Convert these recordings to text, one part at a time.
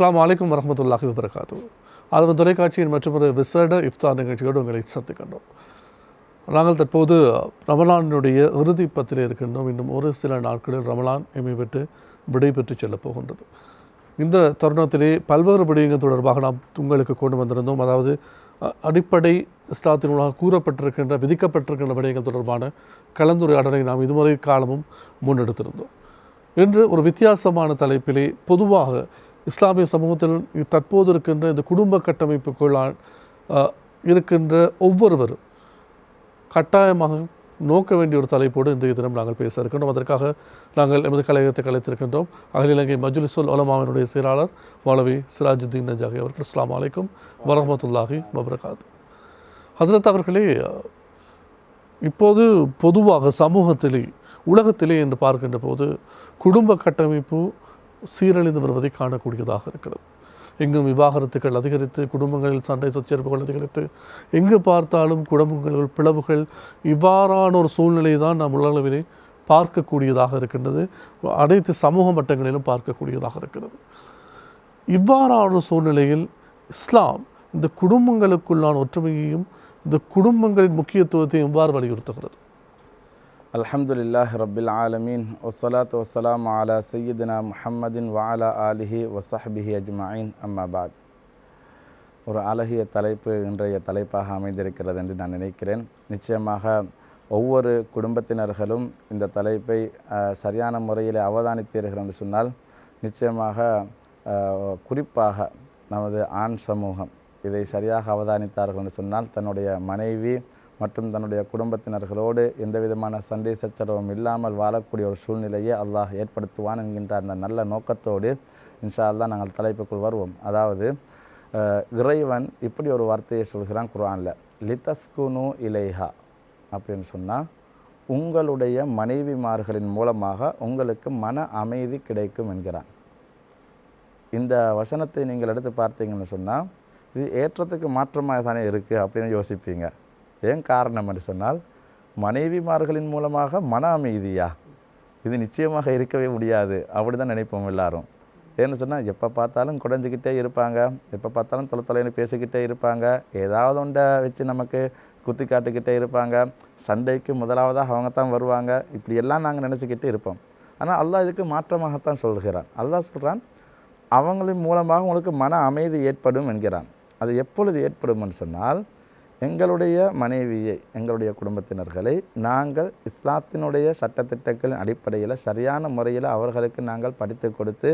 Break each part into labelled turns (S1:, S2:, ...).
S1: அஸ்லாம் அலைக்கும் வரமத்துல்லாஹி வபரகாத்து ஆதவன் தொலைக்காட்சியின் மற்றொரு விசேட இஃப்தார் நிகழ்ச்சியோடு உங்களை சந்திக்கின்றோம். நாங்கள் தற்போது ரமலானுடைய இறுதி பத்தில் இருக்கின்றோம். இன்னும் ஒரு சில நாட்களில் ரமலான் எம்மை விட்டு விடைபெற்று செல்லப் போகின்றது. இந்த தருணத்திலே பல்வேறு விடயங்கள் தொடர்பாக நாம் உங்களுக்கு கொண்டு வந்திருந்தோம். அதாவது அ- அடிப்படை இஸ்லாத்தினூடாக கூறப்பட்டிருக்கின்ற விதிக்கப்பட்டிருக்கின்ற விடயங்கள் தொடர்பான கலந்துரையாடலை நாம் இதுவரை காலமும் முன்னெடுத்திருந்தோம். இன்று ஒரு வித்தியாசமான தலைப்பிலே பொதுவாக இஸ்லாமிய சமூகத்தில் தற்போது இருக்கின்ற இந்த குடும்ப கட்டமைப்புக்குள்ளால் இருக்கின்ற ஒவ்வொருவரும் கட்டாயமாக நோக்க வேண்டிய ஒரு தலைப்போடு இன்றைய தினம் நாங்கள் பேச இருக்கின்றோம். அதற்காக நாங்கள் எமது கலையகத்தை கலைத்திருக்கின்றோம். அகில இலங்கை மஜ்லிசுல் உலமாவினுடைய செயலாளர் மௌலவி சிராஜுத்தீன் நஜாகி அவர்கள். அஸ்லாம் வலைக்கும் வரமத்துல்லாஹி வபரகாத் ஹசரத் அவர்களே இப்போது பொதுவாக சமூகத்திலே உலகத்திலே என்று பார்க்கின்ற போது குடும்ப கட்டமைப்பு சீரழிந்து வருவதை காணக்கூடியதாக இருக்கிறது. எங்கும் விவாகரத்துகள் அதிகரித்து குடும்பங்களில் சண்டை சச்சரிப்புகள் அதிகரித்து எங்கு பார்த்தாலும் குடும்பங்கள் பிளவுகள் இவ்வாறான ஒரு சூழ்நிலை தான் நாம் உலகளவிலே பார்க்கக்கூடியதாக இருக்கின்றது. அனைத்து சமூக மட்டங்களிலும் பார்க்கக்கூடியதாக இருக்கிறது. இவ்வாறான ஒரு சூழ்நிலையில் இஸ்லாம் இந்த குடும்பங்களுக்குள்ளான ஒற்றுமையையும் இந்த குடும்பங்களின் முக்கியத்துவத்தை இவ்வாறு வலியுறுத்துகிறது?
S2: அல்ஹம்துலில்லாஹ் ரபில் ஆலமீன். ஒசலாத் வசலாம் அலா சையீதுனா முஹம்மதின் வாலா ஆலிஹி வசஹபிஹி அஜ்மாயின். அம்மாபாத் ஒரு அழகிய தலைப்பு இன்றைய தலைப்பாக அமைந்திருக்கிறது என்று நான் நினைக்கிறேன். நிச்சயமாக ஒவ்வொரு குடும்பத்தினர்களும் இந்த தலைப்பை சரியான முறையில் அவதானித்தீர்கள் என்று சொன்னால் நிச்சயமாக குறிப்பாக நமது ஆண் சமூகம் இதை சரியாக அவதானித்தார்கள் என்று சொன்னால் தன்னுடைய மனைவி மற்றும் தன்னுடைய குடும்பத்தினர்களோடு எந்த விதமான சண்டை சச்சரவும் இல்லாமல் வாழக்கூடிய ஒரு சூழ்நிலையை அல்லாஹ் ஏற்படுத்துவான் என்கின்ற அந்த நல்ல நோக்கத்தோடு இன்ஷா அல்லா நாங்கள் தலைப்புக்குள் வருவோம். அதாவது இறைவன் இப்படி ஒரு வார்த்தையை சொல்கிறான் குரானில் லிதஸ்குனு இலைஹா அப்படின்னு சொன்னால் உங்களுடைய மனைவிமார்களின் மூலமாக உங்களுக்கு மன அமைதி கிடைக்கும் என்கிறான். இந்த வசனத்தை நீங்கள் எடுத்து பார்த்தீங்கன்னு சொன்னால் இது ஏற்றத்துக்கு மாற்றமாக தானே இருக்குது அப்படின்னு யோசிப்பீங்க. ஏன் காரணம் என்று சொன்னால் மனைவிமார்களின் மூலமாக மன அமைதியா? இது நிச்சயமாக இருக்கவே முடியாது. அப்படி தான் நினைப்போம் எல்லாரும். ஏன்னு சொன்னால் எப்போ பார்த்தாலும் குடஞ்சிக்கிட்டே இருப்பாங்க. எப்போ பார்த்தாலும் தொலை தொலைன்னு பேசிக்கிட்டே இருப்பாங்க. ஏதாவது ஒன்றை வச்சு நமக்கு குத்தி காட்டுக்கிட்டே இருப்பாங்க. சண்டைக்கு முதலாவதாக அவங்க தான் வருவாங்க. இப்படி எல்லாம் நாங்கள் நினச்சிக்கிட்டு இருப்போம். ஆனால் அல்லாஹ் இதுக்கு மாற்றமாகத்தான் சொல்கிறான். அல்லாஹ் சொல்கிறான் அவங்களின் மூலமாக உங்களுக்கு மன அமைதி ஏற்படும் என்கிறான். அது எப்பொழுது ஏற்படும் சொன்னால் எங்களுடைய மனைவியை எங்களுடைய குடும்பத்தினர்களை நாங்கள் இஸ்லாத்தினுடைய சட்டத்திட்டங்களின் அடிப்படையில் சரியான முறையில் அவர்களுக்கு நாங்கள் படித்து கொடுத்து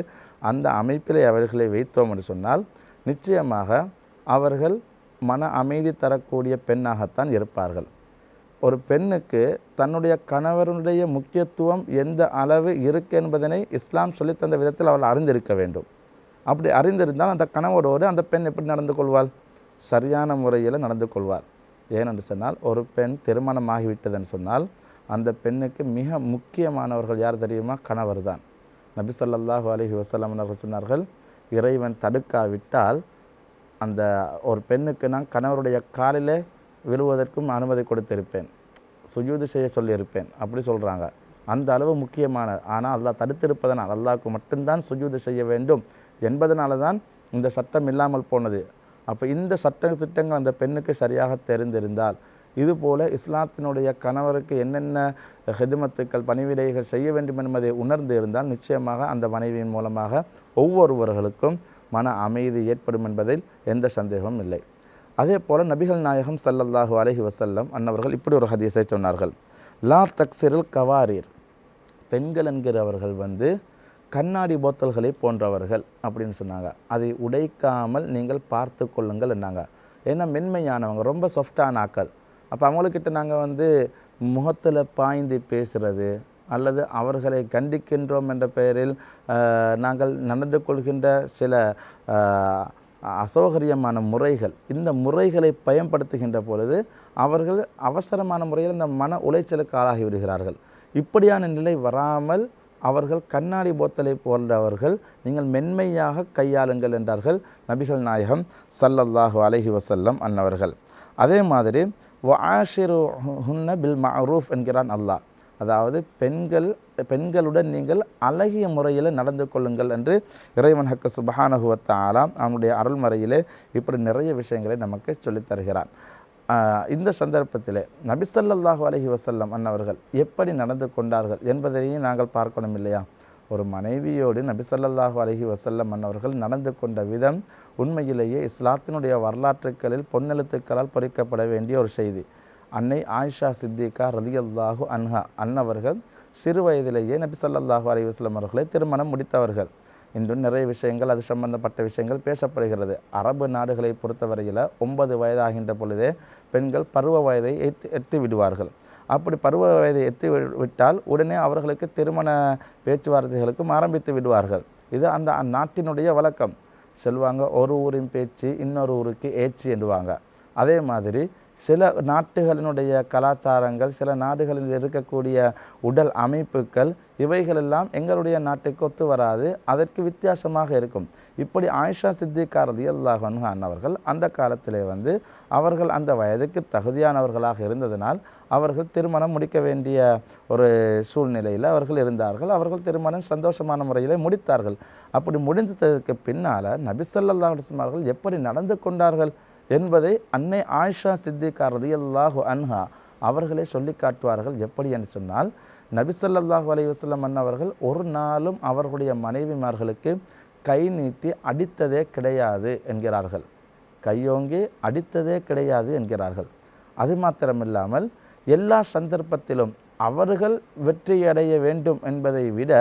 S2: அந்த அமைப்பிலே அவர்களை வைத்தோம் என்று சொன்னால் நிச்சயமாக அவர்கள் மன அமைதி தரக்கூடிய பெண்ணாகத்தான் இருப்பார்கள். ஒரு பெண்ணுக்கு தன்னுடைய கணவருடைய முக்கியத்துவம் எந்த அளவு இருக்கு என்பதனை இஸ்லாம் சொல்லித்தந்த விதத்தில் அவள் அறிந்திருக்க வேண்டும். அப்படி அறிந்திருந்தால் அந்த கணவரோடு அந்த பெண் எப்படி நடந்து கொள்வாள்? சரியான முறையில் நடந்து கொள்வார். ஏனென்று சொன்னால் ஒரு பெண் திருமணமாகிவிட்டதுன்னு சொன்னால் அந்த பெண்ணுக்கு மிக முக்கியமானவர்கள் யார் தெரியுமா? கணவர் தான். நபி அலி அலைஹி வஸல்லம் அவர்கள் சொன்னார்கள் இறைவன் தடுக்காவிட்டால் அந்த ஒரு பெண்ணுக்கு நான் கணவருடைய காலிலே விழுவதற்கும் அனுமதி கொடுத்திருப்பேன். சுயூது செய்ய சொல்லியிருப்பேன். அப்படி சொல்கிறாங்க அந்த அளவு முக்கியமான ஆனால் அல்லாஹ் தடுத்திருப்பதனால் அல்லாஹ்க்கு மட்டும்தான் சுஜூது செய்ய வேண்டும் என்பதனால தான் இந்த சட்டம் இல்லாமல் போனது. அப்போ இந்த சட்ட திட்டங்கள் அந்த பெண்ணுக்கு சரியாக தெரிந்திருந்தால் இதுபோல இஸ்லாத்தினுடைய கணவருக்கு என்னென்ன ஹெதுமத்துக்கள் பணிவிடைகள் செய்ய வேண்டும் என்பதை உணர்ந்து இருந்தால் நிச்சயமாக அந்த மனைவியின் மூலமாக ஒவ்வொருவர்களுக்கும் மன அமைதி ஏற்படும் என்பதில் எந்த சந்தேகமும் இல்லை. அதே போல் நபிகள் நாயகம் சல்லல்லாஹு அலஹி வசல்லம் அன்னவர்கள் இப்படி ஒரு ஹதீஸை சொன்னார்கள். லா தக்சிரில் கவாரீர். பெண்கள் என்கிறவர்கள் வந்து கண்ணாடி போத்தல்களை போன்றவர்கள் அப்படின்னு சொன்னாங்க. அதை உடைக்காமல் நீங்கள் பார்த்து கொள்ளுங்கள் என்னாங்க ஏன்னா மென்மையானவங்க ரொம்ப சாஃப்டான ஆக்கள் அப்போ அவங்கக்கிட்ட நாங்கள் வந்து முகத்தில் பாய்ந்து பேசுகிறது அல்லது அவர்களை கண்டிக்கின்றோம் என்ற பெயரில் நாங்கள் நடந்து கொள்கின்ற சில அசௌகரியமான முறைகள் இந்த முறைகளை பயன்படுத்துகின்ற பொழுது அவர்கள் அவசரமான முறையில் இந்த மன உளைச்சலுக்கு ஆளாகி விடுகிறார்கள். இப்படியான நிலை வராமல் அவர்கள் கண்ணாடி போத்தலை போன்றவர்கள் நீங்கள் மென்மையாக கையாளுங்கள் என்றார்கள் நபிகள் நாயகம் சல்லல்லாஹு அலஹி வசல்லம் அன்னவர்கள். அதே மாதிரி ஆஷிரு ஹுன்ன பில் மஅரூஃப் என்கிறான் அல்லாஹ். அதாவது பெண்கள் பெண்களுடன் நீங்கள் அழகிய முறையில் நடந்து கொள்ளுங்கள் என்று இறைவன் ஹக்க சுபஹானகுவத்த ஆலாம் அவனுடைய அருள்மறையிலே இப்படி நிறைய விஷயங்களை நமக்கு சொல்லித் தருகிறான். இந்த சந்தர்ப்பத்திலே நபிசல்லாஹு அலஹி வசல்லம் அன்னவர்கள் எப்படி நடந்து கொண்டார்கள் என்பதையும் நாங்கள் பார்க்கணும் இல்லையா? ஒரு மனைவியோடு நபிசல்லாஹு அலஹி வசல்லம் அன்னவர்கள் நடந்து கொண்ட விதம் உண்மையிலேயே இஸ்லாத்தினுடைய வரலாற்றுக்களில் பொன்னெழுத்துக்களால் பொறிக்கப்பட வேண்டிய ஒரு செய்தி. அன்னை ஆயிஷா சித்திகா ரலியல்லாஹு அன்ஹா அன்னவர்கள் சிறு வயதிலேயே நபிசல்லாஹு அலி வஸ்லம் அவர்களை திருமணம் முடித்தவர்கள். இன்றும் நிறைய விஷயங்கள் அது சம்பந்தப்பட்ட விஷயங்கள் பேசப்படுகிறது. அரபு நாடுகளை பொறுத்தவரையில் ஒன்பது வயதாகின்ற பொழுதே பெண்கள் பருவ வயதை எத்து எத்து விடுவார்கள். அப்படி பருவ வயதை எத்து விட்டால் உடனே அவர்களுக்கு திருமண பேச்சுவார்த்தைகளுக்கும் ஆரம்பித்து விடுவார்கள். இது அந்த அந்நாட்டினுடைய வழக்கம். செல்வாங்க ஒரு ஊரின் பேச்சு இன்னொரு ஊருக்கு ஏச்சு என்றுவாங்க. அதே மாதிரி சில நாட்டுகளினுடைய கலாச்சாரங்கள் சில நாடுகளில் இருக்கக்கூடிய உடல் அமைப்புகள் இவைகளெல்லாம் எங்களுடைய நாட்டுக்கு ஒத்து வராது. அதற்கு வித்தியாசமாக இருக்கும். இப்படி ஆயிஷா சித்திகாரதி ரலியல்லாஹு அவர்கள் அன்னவர்கள் அந்த காலத்திலே வந்து அவர்கள் அந்த வயதுக்கு தகுதியானவர்களாக இருந்ததனால் அவர்கள் திருமணம் முடிக்க வேண்டிய ஒரு சூழ்நிலையில் அவர்கள் இருந்தார்கள். அவர்கள் திருமணம் சந்தோஷமான முறையில் முடித்தார்கள். அப்படி முடிந்ததற்கு பின்னால் நபிசல்லா அவர்கள் எப்படி நடந்து கொண்டார்கள்? என்பதை அன்னை ஆயிஷா சித்திகா ரலியல்லாஹு அன்ஹா அவர்களே சொல்லி காட்டுவார்கள். எப்படி என்று சொன்னால் நபிசல்லாஹு அலி வஸல்லம் அன்னவர்கள் ஒரு நாளும் அவர்களுடைய மனைவிமார்களுக்கு கை நீட்டி அடித்ததே கிடையாது என்கிறார்கள். கையோங்கி அடித்ததே கிடையாது என்கிறார்கள். அது மாத்திரமில்லாமல் எல்லா சந்தர்ப்பத்திலும் அவர்கள் வெற்றியடைய வேண்டும் என்பதை விட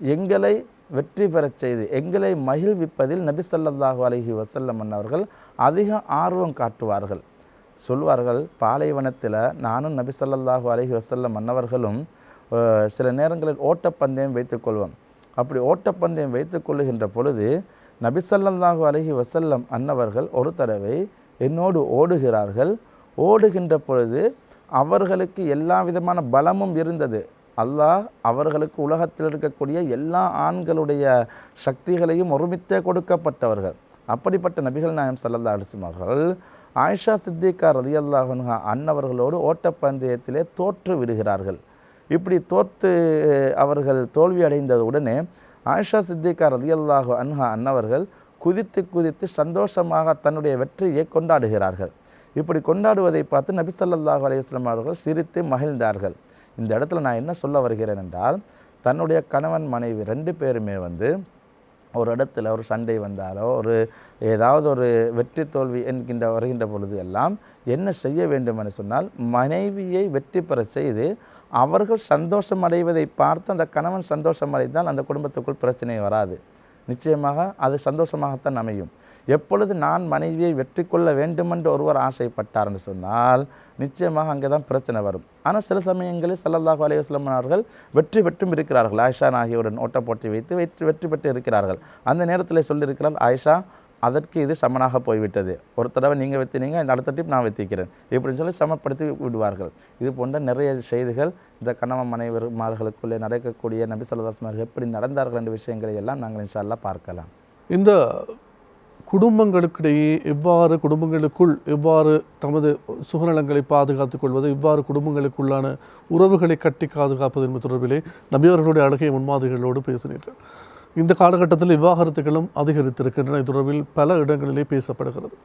S2: எங்களை வெற்றி பெறச் செய்து எங்களை மகிழ்விப்பதில் நபி ஸல்லல்லாஹு அலஹி வஸல்லம் அவர்கள் அதிக ஆர்வம் காட்டுவார்கள். சொல்வார்கள் பாலைவனத்தில் நானும் நபி ஸல்லல்லாஹு அலஹி வசல்லம் அன்னவர்களும் சில நேரங்களில் ஓட்டப்பந்தயம் வைத்துக்கொள்வோம் அப்படி ஓட்டப்பந்தயம் வைத்துக்கொள்ளுகின்ற பொழுது நபி ஸல்லல்லாஹு அலைஹி வஸல்லம் அன்னவர்கள் ஒரு தடவை என்னோடு ஓடுகிறார்கள். ஓடுகின்ற பொழுது அவர்களுக்கு எல்லா விதமான பலமும் இருந்தது. அல்லாஹ் அவர்களுக்கு உலகத்தில் இருக்கக்கூடிய எல்லா ஆண்களுடைய சக்திகளையும் ஒருமித்தே கொடுக்கப்பட்டவர்கள். அப்படிப்பட்ட நபிகள் நாயம் சல்லல்லா அலிஸ்லம் அவர்கள் ஆயிஷா சித்திகா ரலி அன்ஹா அன்னவர்களோடு ஓட்டப்பந்தயத்திலே தோற்று விடுகிறார்கள். இப்படி தோற்று அவர்கள் தோல்வி அடைந்தது உடனே ஆயிஷா சித்திகா ரலியல்லாஹு அன்ஹா அன்னவர்கள் குதித்து குதித்து சந்தோஷமாக தன்னுடைய வெற்றியை கொண்டாடுகிறார்கள். இப்படி கொண்டாடுவதை பார்த்து நபி ஸல்லல்லாஹு அவர்கள் சிரித்து மகிழ்ந்தார்கள். இந்த இடத்துல நான் என்ன சொல்ல வருகிறேன் என்றால் தன்னுடைய கணவன் மனைவி ரெண்டு பேருமே வந்து ஒரு இடத்துல ஒரு சண்டை வந்தாலோ ஒரு ஏதாவது ஒரு வெற்றி தோல்வி என்கின்ற வருகின்ற பொழுது எல்லாம் என்ன செய்ய வேண்டும் என்று சொன்னால் மனைவியை வெற்றி பெற செய்து அவர்கள் சந்தோஷம் அடைவதை பார்த்து அந்த கணவன் சந்தோஷம் அடைந்தால் அந்த குடும்பத்துக்குள் பிரச்சனை வராது. நிச்சயமாக அது சந்தோஷமாகத்தான் அமையும். எப்பொழுது நான் மனைவியை வெற்றி கொள்ள வேண்டுமென்று ஒருவர் ஆசைப்பட்டார்னு சொன்னால் நிச்சயமாக அங்கே தான் பிரச்சனை வரும். ஆனால் சில சமயங்களில் சல்லல்லாஹு அலைஹி அவர்கள் வெற்றி பெற்றும் இருக்கிறார்கள். ஆயிஷா நாகியுடன் ஓட்ட போட்டி வைத்து வெற்றி வெற்றி பெற்று இருக்கிறார்கள். அந்த நேரத்தில் சொல்லியிருக்கிறார் ஆயிஷா அதற்கு இது சமனாக போய்விட்டது. ஒரு தடவை நீங்கள் வெத்தினீங்க அடுத்த டிப் நான் வைத்திக்கிறேன் இப்படின்னு சொல்லி சமப்படுத்தி விடுவார்கள். இது போன்ற நிறைய செய்திகள் இந்த கணவன் மனைவர்மார்களுக்குள்ளே நடக்கக்கூடிய நபி சொல்லதாஸ்மார்கள் எப்படி நடந்தார்கள் என்ற விஷயங்களை எல்லாம் நாங்கள் இன்ஷால்லாம் பார்க்கலாம்.
S1: இந்த குடும்பங்களுக்கிடையே எவ்வாறு குடும்பங்களுக்குள் எவ்வாறு தமது சுகநலங்களை பாதுகாத்துக் கொள்வது இவ்வாறு குடும்பங்களுக்குள்ளான உறவுகளை கட்டி பாதுகாப்பது என்பது தொடர்பிலே நபியவர்களுடைய அழகிய முன்மாதிரிகளோடு பேசினீர்கள். இந்த காலகட்டத்தில் விவாகரத்துகளும் அதிகரித்திருக்கின்றன. இது தொடர்பில் பல இடங்களிலே பேசப்படுகிறது.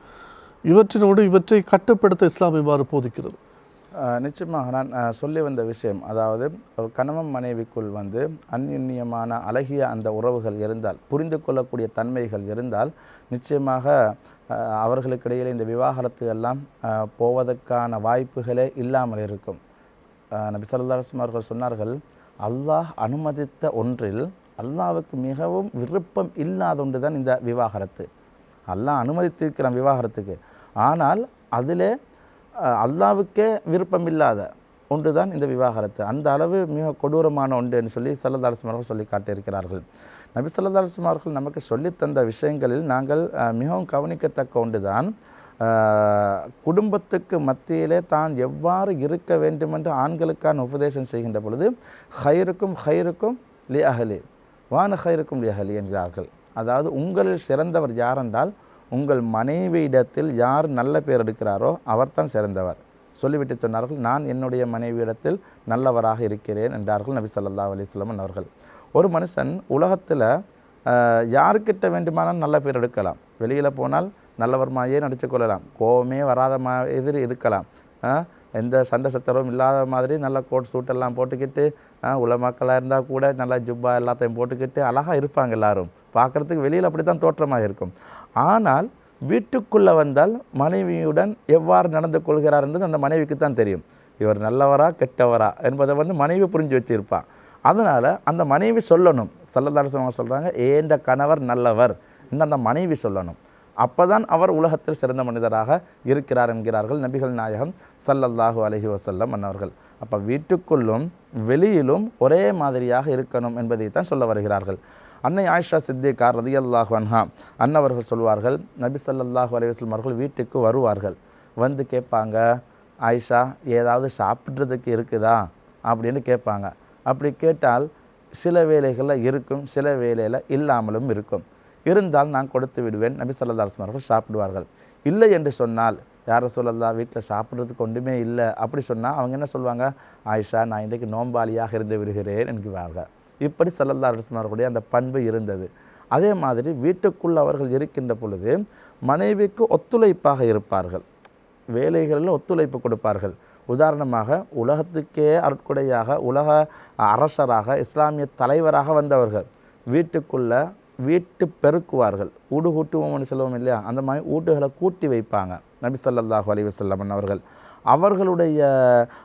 S1: இவற்றினோடு இவற்றை கட்டுப்படுத்த இஸ்லாம் இவ்வாறு போதிக்கிறது.
S2: நிச்சயமாக நான் சொல்லி வந்த விஷயம். அதாவது ஒரு கணவன் மனைவிக்குள் வந்து அந்யுன்யமான அழகிய அந்த உறவுகள் இருந்தால் புரிந்து கொள்ளக்கூடிய தன்மைகள் இருந்தால் நிச்சயமாக அவர்களுக்கிடையில் இந்த விவாகரத்து எல்லாம் போவதற்கான வாய்ப்புகளே இல்லாமல் இருக்கும். நபி ஸல்லல்லாஹு அவர்கள் சொன்னார்கள் அல்லாஹ் அனுமதித்த ஒன்றில் அல்லாவுக்கு மிகவும் விருப்பம் இல்லாத ஒன்று தான் இந்த விவாகரத்து. அல்லாஹ் அனுமதித்திருக்கிறான் விவாகரத்துக்கு. ஆனால் அதிலே அல்லாவுக்கே விருப்பமில்லாத விருப்பம் இல்லாத ஒன்று தான் இந்த விவாகரத்து. அந்த அளவு மிக கொடூரமான ஒன்றுன்னு சொல்லி சல்லதாரசம் அவர்கள் சொல்லி காட்டியிருக்கிறார்கள். நபி சல்லதாரசம் அவர்கள் நமக்கு சொல்லித் தந்த விஷயங்களில் நாங்கள் மிகவும் கவனிக்கத்தக்க ஒன்று தான் குடும்பத்துக்கு மத்தியிலே தான் எவ்வாறு இருக்க வேண்டுமென்று ஆண்களுக்கான உபதேசம் செய்கின்ற பொழுது ஹைருக்கும் ஹைருக்கும் லி அஹலி வான ஹைருக்கும் லி அஹலி என்கிறார்கள். அதாவது உங்களில் சிறந்தவர் யாரென்றால் உங்கள் மனைவியிடத்தில் யார் நல்ல பேர் எடுக்கிறாரோ அவர்தான் சிறந்தவர். சொல்லிவிட்டு சொன்னார்கள் நான் என்னுடைய மனைவியிடத்தில் நல்லவராக இருக்கிறேன் என்றார்கள் நபி சல்லா அலிஸ்லமன் அவர்கள். ஒரு மனுஷன் உலகத்தில் யாருக்கிட்ட வேண்டுமானால் நல்ல பேர் எடுக்கலாம். வெளியில் போனால் நல்லவர் மாயே நடித்து கொள்ளலாம். கோவமே வராத மா எதிரி இருக்கலாம். எந்த சண்டை சச்சரவும் இல்லாத மாதிரி நல்லா கோட் சூட் எல்லாம் போட்டுக்கிட்டு உலமாக்களாக இருந்தால் கூட நல்லா ஜுப்பா எல்லாத்தையும் போட்டுக்கிட்டு அழகாக இருப்பாங்க எல்லோரும். பார்க்குறதுக்கு வெளியில் அப்படி தான் தோற்றமாக இருக்கும். ஆனால் வீட்டுக்குள்ளே வந்தால் மனைவியுடன் எவ்வாறு நடந்து கொள்கிறார் என்றது அந்த மனைவிக்கு தான் தெரியும். இவர் நல்லவரா கெட்டவரா என்பதை வந்து மனைவி புரிஞ்சு வச்சுருப்பான் அதனால் அந்த மனைவி சொல்லணும். சல்லதாரசமாக சொல்கிறாங்க ஏண்ட கணவர் நல்லவர் இன்னும் அந்த மனைவி சொல்லணும். அப்பதான் அவர் உலகத்தில் சிறந்த மனிதராக இருக்கிறார் என்கிறார்கள் நபிகள் நாயகம் சல்லல்லாஹு அலஹி வசல்லம் அன்னவர்கள். அப்போ வீட்டுக்குள்ளும் வெளியிலும் ஒரே மாதிரியாக இருக்கணும் என்பதை தான் சொல்ல வருகிறார்கள். அன்னை ஆயிஷா சித்திகா ரதியல்லாஹு அன்ஹா அன்னவர்கள் சொல்வார்கள் நபி சல்லல்லாஹு அலைஹி வஸல்லம் அவர்கள் வீட்டுக்கு வருவார்கள். வந்து கேட்பாங்க ஆயிஷா ஏதாவது சாப்பிட்றதுக்கு இருக்குதா? அப்படின்னு கேட்பாங்க. அப்படி கேட்டால் சில வேலைகளில் இருக்கும் சில வேலையில் இல்லாமலும் இருக்கும். இருந்தால் நான் கொடுத்து விடுவேன். நபி ஸல்லல்லாஹு அவர்கள் சாப்பிடுவார்கள். இல்லை என்று சொன்னால் யாரை சொல்லலா வீட்டில் சாப்பிட்றதுக்கு ஒன்றுமே இல்லை. அப்படி சொன்னால் அவங்க என்ன சொல்லுவாங்க? ஆயிஷா நான் இன்றைக்கு நோம்பாளியாக இருந்து விடுகிறேன் என்கிறார்கள். இப்படி ஸல்லல்லாஹு அலைஹி அந்த பண்பு இருந்தது. அதே மாதிரி வீட்டுக்குள் அவர்கள் இருக்கின்ற பொழுது மனைவிக்கு ஒத்துழைப்பாக இருப்பார்கள். வேலைகளில் ஒத்துழைப்பு கொடுப்பார்கள். உதாரணமாக உலகத்துக்கே அருட்கொடையாக உலக அரசராக இஸ்லாமிய தலைவராக வந்தவர்கள் வீட்டுக்குள்ளே வீட்டு பெருக்குவார்கள். ஊடு கூட்டுவோம்னு சொல்லுவோம் இல்லையா? அந்த மாதிரி ஊட்டுகளை கூட்டி வைப்பாங்க. நபி ஸல்லல்லாஹு அலி வசல்லமன் அவர்கள். அவர்களுடைய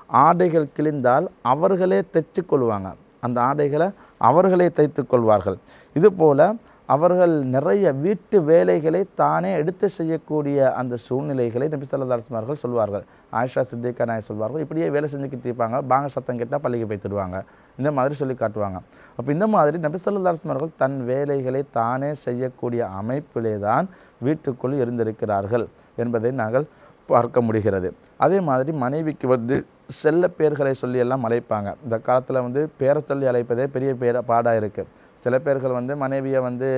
S2: ஆடைகள் கிழிந்தால் அவர்களே தைச்சு கொள்வாங்க. அந்த ஆடைகளை அவர்களே தைத்து கொள்வார்கள். இதுபோல் அவர்கள் நிறைய வீட்டு வேலைகளை தானே எடுத்து செய்யக்கூடிய அந்த சூழ்நிலைகளை நபி சல்லாஸ்மார்கள் சொல்வார்கள். ஆயிஷா சித்திகா நாய் சொல்வார்கள். இப்படியே வேலை செஞ்சுக்கிட்டு இருப்பாங்க. பாங்க சத்தம் கேட்டால் பள்ளிக்கு போய்த்துடுவாங்க இந்த மாதிரி சொல்லி காட்டுவாங்க. அப்போ இந்த மாதிரி நபி சல்லாஸ்மார்கள் தன் வேலைகளை தானே செய்யக்கூடிய அமைப்பிலே தான் வீட்டுக்குள் இருந்திருக்கிறார்கள் என்பதை நாங்கள் பார்க்க முடிகிறது. அதே மாதிரி மனைவிக்கு வந்து செல்ல பேர்களை சொல்லி எல்லாம் அழைப்பாங்க. இந்த காலத்தில் வந்து பேரை சொல்லி அழைப்பதே பெரிய பேர பாடாக இருக்குது சில பேர்கள் வந்து மனைவியை வந்து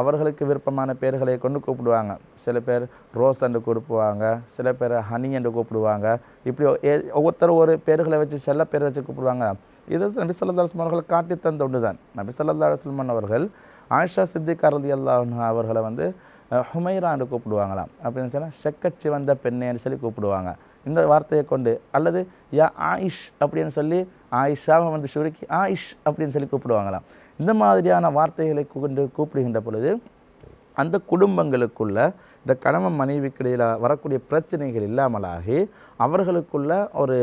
S2: அவர்களுக்கு விருப்பமான பேர்களை கொண்டு கூப்பிடுவாங்க. சில பேர் ரோஸ் என்று கூப்பிடுவாங்க சில பேர் ஹனி என்று கூப்பிடுவாங்க. இப்படி ஏ- ஒவ்வொருத்தரும் ஒரு பேர்களை வச்சு செல்ல பேர் வச்சு கூப்பிடுவாங்க. இது நபி ஸல்லல்லாஹு அலைஹி அவர்கள் காட்டி தந்த ஒன்று தான் நபி சொல்லா அலைஹி அவர்கள் ஆயிஷா சித்திகா ரலியல்லாஹு அவர்களை வந்து ஹுமைரா என்று கூப்பிடுவாங்களாம். அப்படின்னு சொன்னால் செக்கச்சி வந்த பெண்ணேன்னு சொல்லி கூப்பிடுவாங்க. இந்த வார்த்தையை கொண்டு அல்லது யா ஆயிஷ் அப்படின்னு சொல்லி ஆயிஷாவை வந்து சுருக்கி ஆயிஷ் அப்படின்னு சொல்லி கூப்பிடுவாங்களாம். இந்த மாதிரியான வார்த்தைகளை கொண்டு கூப்பிடுகின்ற பொழுது அந்த குடும்பங்களுக்குள்ள இந்த கணவன் மனைவிக்கு இடையில் வரக்கூடிய பிரச்சனைகள் இல்லாமலாகி அவர்களுக்குள்ள ஒரு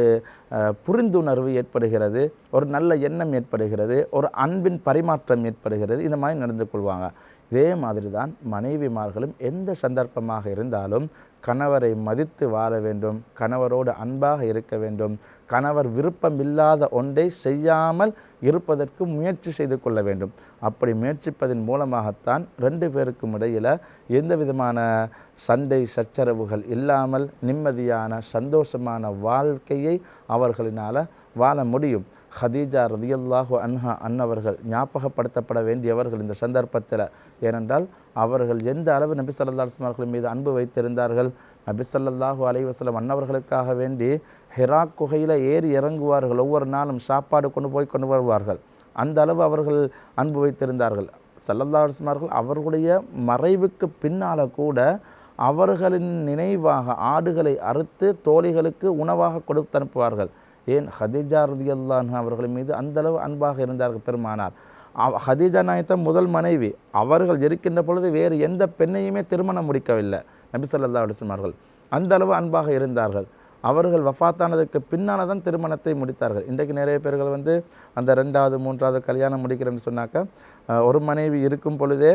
S2: புரிந்துணர்வு ஏற்படுகிறது ஒரு நல்ல எண்ணம் ஏற்படுகிறது ஒரு அன்பின் பரிமாற்றம் ஏற்படுகிறது இந்த மாதிரி நடந்து கொள்வாங்க. இதே மாதிரி தான் மனைவிமார்களும் எந்த சந்தர்ப்பமாக இருந்தாலும் கணவரை மதித்து வாழ வேண்டும் கணவரோடு அன்பாக இருக்க வேண்டும். கணவர் விருப்பமில்லாத ஒன்றை செய்யாமல் இருப்பதற்கு முயற்சி செய்து கொள்ள வேண்டும். அப்படி முயற்சிப்பதன் மூலமாகத்தான் ரெண்டு பேருக்கும் இடையில் எந்த விதமான சண்டை சச்சரவுகள் இல்லாமல் நிம்மதியான சந்தோஷமான வாழ்க்கையை அவர்களினால் வாழ முடியும். ஹதீஜா ரதியல்லாஹு அன்ஹா அன்னவர்கள் ஞாபகப்படுத்தப்பட வேண்டியவர்கள் இந்த சந்தர்ப்பத்தில். ஏனென்றால் அவர்கள் எந்த அளவு நபி ஸல்லல்லாஹு மீது அன்பு வைத்திருந்தார்கள் நபிசல்லாஹு ஸல்லல்லாஹு அன்னவர்களுக்காக வேண்டி ஹெரா குகையில் ஏறி இறங்குவார்கள். ஒவ்வொரு நாளும் சாப்பாடு கொண்டு போய் கொண்டு வருவார்கள். அந்த அளவு அவர்கள் அன்பு வைத்திருந்தார்கள். சல்லல்லா அலைஹி அவர்களுடைய மறைவுக்கு பின்னால் கூட அவர்களின் நினைவாக ஆடுகளை அறுத்து தோழிகளுக்கு உணவாக கொடுத்து அனுப்புவார்கள். ஏன்? ஹதீஜா ரதியல்லான் அவர்கள் மீது அந்தளவு அன்பாக இருந்தார்கள் பெருமானார். அவ் ஹதீஜா நாயத்தம் முதல் மனைவி. அவர்கள் இருக்கின்ற பொழுது வேறு எந்த பெண்ணையுமே திருமணம் முடிக்கவில்லை. நபிசல்லா அலுவலமார்கள் அந்த அளவு அன்பாக இருந்தார்கள். அவர்கள் வஃபாத்தானதுக்கு பின்னால் தான் திருமணத்தை முடித்தார்கள். இன்றைக்கு நிறைய பேர்கள் வந்து அந்த ரெண்டாவது மூன்றாவது கல்யாணம் முடிக்கிறேன்னு சொன்னாக்கா ஒரு மனைவி இருக்கும் பொழுதே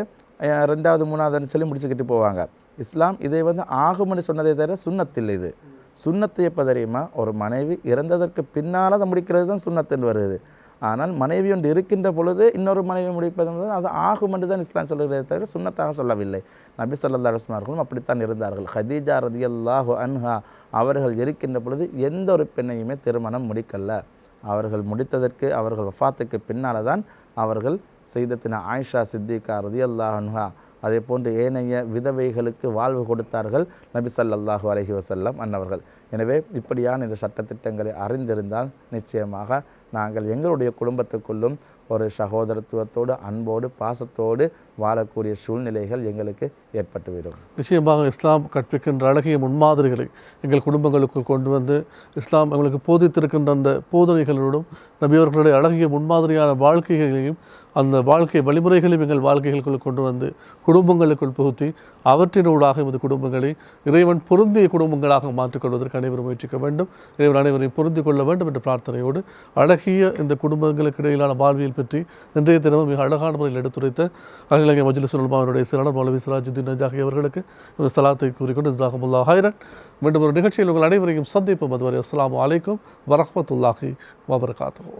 S2: ரெண்டாவது மூணாவதுன்னு சொல்லி முடிச்சுக்கிட்டு போவாங்க. இஸ்லாம் இதை வந்து ஆகும்னு சொன்னதை தவிர சுண்ணத்தில் இது. சுண்ணத்து எப்போ தெரியுமா? ஒரு மனைவி இறந்ததற்கு பின்னால் அதை முடிக்கிறது தான் சுண்ணத்தில் வருது. ஆனால் மனைவி ஒன்று இருக்கின்ற பொழுது இன்னொரு மனைவி முடிப்பது என்பது அது ஆகும் என்று தான் இஸ்லாம் சொல்லுகிறதே தவிர சுண்ணத்தாக சொல்லவில்லை. நபி ஸல்லல்லாஹு அலைஹி வஸல்லம் அப்படித்தான் இருந்தார்கள். ஹதீஜா ரதியல்லாஹு அன்ஹா அவர்கள் இருக்கின்ற பொழுது எந்த ஒரு பெண்ணையுமே திருமணம் முடிக்கல. அவர்கள் முடித்ததற்கு அவர்கள் வஃபாத்துக்கு பின்னால் தான் அவர்கள் செய்தத்தின ஆயிஷா சித்திகா ரதியல்லாஹு அன்ஹா அதே போன்று ஏனைய விதவைகளுக்கு வாழ்வு கொடுத்தார்கள் நபி சல்லாஹு அலஹி வசல்லம் அன்னவர்கள். எனவே இப்படியான இந்த சட்டத்திட்டங்களை அறிந்திருந்தால் நிச்சயமாக நாங்கள் எங்களுடைய குடும்பத்துக்குள்ளும் ஒரு சகோதரத்துவத்தோடு அன்போடு பாசத்தோடு வாழக்கூடிய சூழ்நிலைகள் எங்களுக்கு ஏற்பட்டுவிடும்.
S1: நிச்சயமாக இஸ்லாம் கற்பிக்கின்ற அழகிய முன்மாதிரிகளை எங்கள் குடும்பங்களுக்குள் கொண்டு வந்து இஸ்லாம் எங்களுக்கு போதித்திருக்கின்ற அந்த போதனைகளோடும் நபியவர்களுடைய அழகிய முன்மாதிரியான வாழ்க்கைகளையும் அந்த வாழ்க்கை வழிமுறைகளையும் எங்கள் வாழ்க்கைகளுக்குள் கொண்டு வந்து குடும்பங்களுக்குள் புகுத்தி அவற்றினூடாக இந்த குடும்பங்களை இறைவன் பொருந்திய குடும்பங்களாக மாற்றிக்கொள்வதற்கு அனைவரும் முயற்சிக்க வேண்டும். இறைவன் அனைவரையும் பொருந்தி கொள்ள வேண்டும் என்ற பிரார்த்தனையோடு அழகிய இந்த குடும்பங்களுக்கு இடையிலான வாழ்வியல் பற்றி இன்றைய தினமும் மிக அழகான முறையில் எடுத்துரைத்த அகிலங்கை மஜ்லிஸ் உலமாவினுடைய சிறனர் மௌலவி சிராஜுதீன் நஜாகி அவர்களுக்கு சலாத்தை கூறிக்கொண்டு ஜாகமுல்லா ஹைரன் மீண்டும் ஒரு நிகழ்ச்சியில் உங்கள் அனைவரையும் சந்திப்போம். அதுவரை அஸ்ஸலாமு அலைக்கும் வரஹ்மத்துல்லாஹி வபரகாத்துஹு.